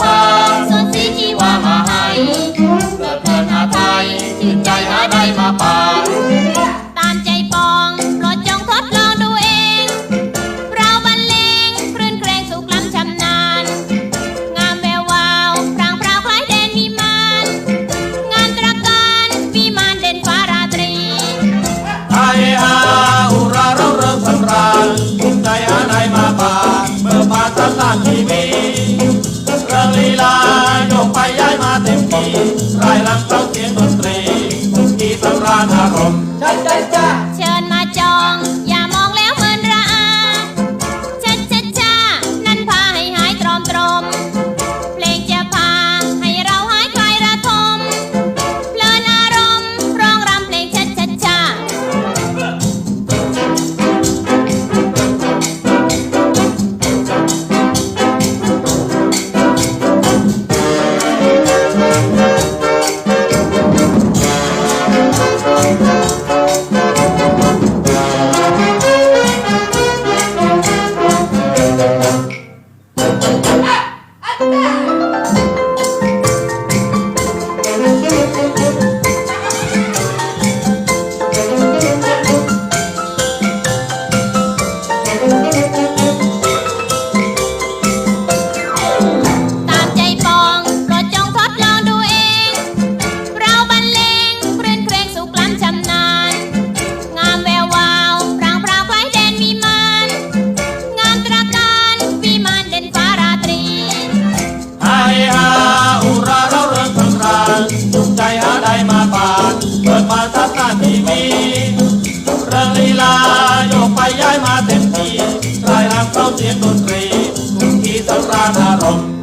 พาส่วนสีที่ว่ามาให้เกิดเพลินหาไทยชื่นใจหาได้มาป่าตามใจปองโปรดจงทดลองดูเอง เราบรรเลงคลื่นเครงสุขล้ำชำนาญ งามแวววาวพรางพราวคล้ายแดนมีมานงานตระการวิมานเด่นฟ้าราตรีไทยอาอุราเราเริ่มสำราญภูมิใจหาได้มาป่า มาเต็มที่รายรับเต้าเสียงดนตรีที่สำราญอารมณ์ใจใจ Chiquita, เต็มที่รายลำเข้าเสียงดนตรีทุกที่สำราญอารมณ์